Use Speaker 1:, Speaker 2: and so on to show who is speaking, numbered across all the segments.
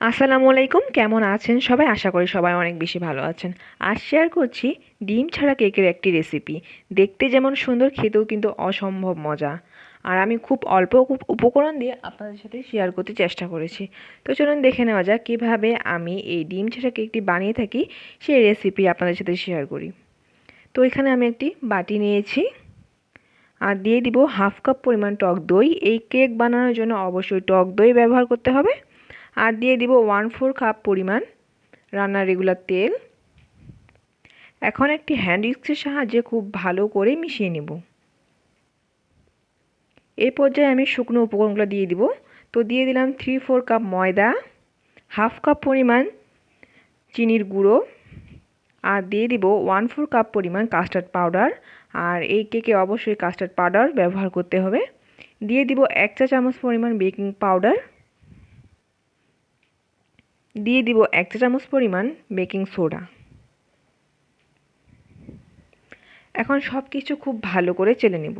Speaker 1: আসসালামু আলাইকুম, কেমন আছেন সবাই? আশা করি সবাই অনেক বেশি ভালো আছেন। আজ শেয়ার করছি ডিম ছাড়া কেকের একটি রেসিপি দেখতে যেমন সুন্দর, খেতেও কিন্তু অসম্ভব মজা। আর আমি খুব অল্প উপ- উপকরণ দিয়ে আপনাদের সাথে শেয়ার করতে চেষ্টা করেছি। তো চলুন দেখে নেওয়া যাক কীভাবে আমি এই ডিম ছাড়া কেকটি বানিয়ে থাকি, সেই রেসিপি আপনাদের সাথে শেয়ার করি। তো এখানে আমি একটি বাটি নিয়েছি। আর দিয়ে দিব হাফ কাপ পরিমাণ টক দই। এই কেক বানানোর জন্য অবশ্যই টক দই ব্যবহার করতে হবে। আর দিয়ে দিব ওয়ান ফোর কাপ পরিমাণ রান্নার রেগুলার তেল। এখন একটি হ্যান্ড উইক্সের সাহায্যে খুব ভালো করে মিশিয়ে নেব। এই পর্যায়ে আমি শুকনো উপকরণগুলো দিয়ে দিব। তো দিয়ে দিলাম থ্রি ফোর কাপ ময়দা হাফ কাপ পরিমাণ চিনির গুঁড়ো, আর দিয়ে দিব ওয়ান ফোর কাপ পরিমাণ কাস্টার্ড পাউডার আর এই কেকে অবশ্যই কাস্টার্ড পাউডার ব্যবহার করতে হবে। দিয়ে দিব এক চা চামচ পরিমাণ বেকিং পাউডার দিয়ে দিব এক চা চামচ পরিমাণ বেকিং সোডা। এখন সব কিছু খুব ভালো করে চেলে নেব।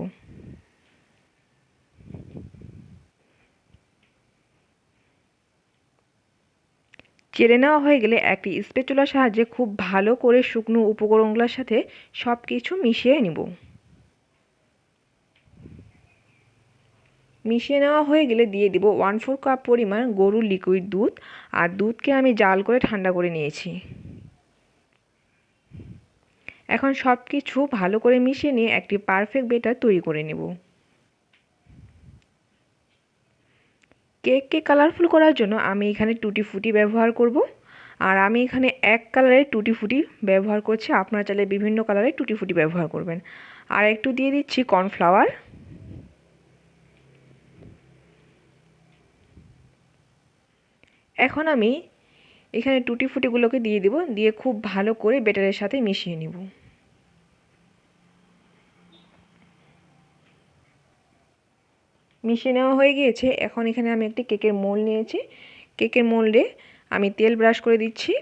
Speaker 1: চেলে নেওয়া হয়ে গেলে একটি স্পেচুলার সাহায্যে খুব ভালো করে শুকনো উপকরণগুলোর সাথে সব কিছু মিশিয়ে নিব। মিশিয়ে নেওয়া হয়ে গেলে দিয়ে দিব ওয়ান ফোর কাপ পরিমাণ গরুর লিকুইড দুধ। আর দুধকে আমি জাল করে ঠান্ডা করে নিয়েছি। এখন সব কিছু ভালো করে মিশিয়ে নিয়ে একটি পারফেক্ট বেটার তৈরি করে নেব। কেককে কালারফুল করার জন্য আমি এখানে টুটি ফুটি ব্যবহার করব। আর আমি এখানে এক কালারের টুটি ফুটি ব্যবহার করছি। আপনারা চাইলে বিভিন্ন কালারের টুটি ফুটি ব্যবহার করবেন। আর একটু দিয়ে দিচ্ছি কর্নফ্লাওয়ার এখন আমি এখানে টুটি ফুটিগুলোকে দিয়ে দিব, দিয়ে খুব ভালো করে বেটারের সাথে মিশিয়ে নিব। মিশিয়ে নেওয়া হয়ে গিয়েছে। এখন এখানে আমি একটি কেকের মোল নিয়েছি। কেকের মোল্ডে আমি তেল ব্রাশ করে দিচ্ছি।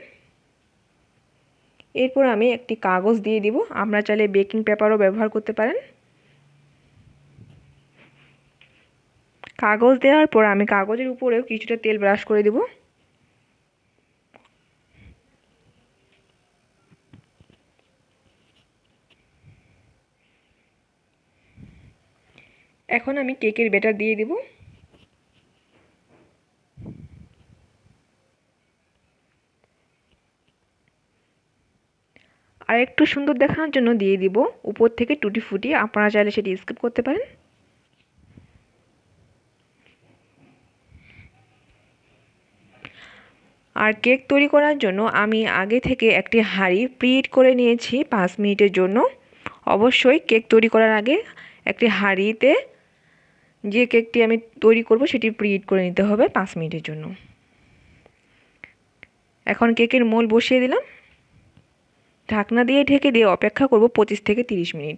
Speaker 1: এরপর আমি একটি কাগজ দিয়ে দিব। আপনারা চাইলে বেকিং পেপারও ব্যবহার করতে পারেন। কাগজ দেওয়ার পর আমি কাগজের উপরেও কিছুটা তেল ব্রাশ করে দেব। এখন আমি কেকের বেটার দিয়ে দেব। আর একটু সুন্দর দেখানোর জন্য দিয়ে দিব। উপর থেকে টুটি ফুটি, আপনারা চাইলে সেটি স্কিপ করতে পারেন। আর কেক তৈরি করার জন্য আমি আগে থেকে একটি হাঁড়ি প্রিহিট করে নিয়েছি পাঁচ মিনিটের জন্য। অবশ্যই কেক তৈরি করার আগে একটি হাঁড়িতে যে কেকটি আমি তৈরি করব সেটি প্রিহিট করে নিতে হবে পাঁচ মিনিটের জন্য। এখন কেকের মোল বসিয়ে দিলাম। ঢাকনা দিয়ে ঢেকে দিয়ে অপেক্ষা করব পঁচিশ থেকে তিরিশ মিনিট।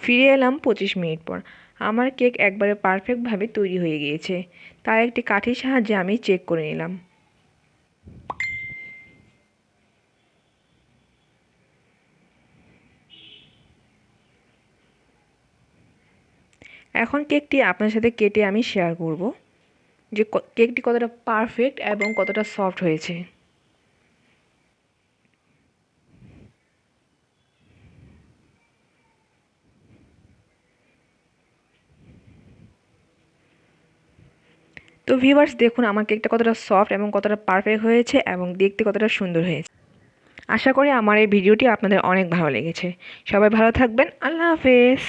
Speaker 1: ফিরে এলাম পঁচিশ মিনিট পর। আমার কেক একবারে পারফেক্টভাবে তৈরি হয়ে গিয়েছে। তাই একটি কাঠির সাহায্যে আমি চেক করে নিলাম। এখন কেকটি আপনার সাথে কেটে আমি শেয়ার করব যে কেকটি কতটা পারফেক্ট এবং কতটা সফট হয়েছে। তো ভিউয়ার্স দেখুন আমার কেকটা কতটা সফট এবং কতটা পারফেক্ট হয়েছে এবং দেখতে কতটা সুন্দর হয়েছে। আশা করি আমার এই ভিডিওটি আপনাদের অনেক ভালো লেগেছে। সবাই ভালো থাকবেন। আল্লাহ হাফেজ।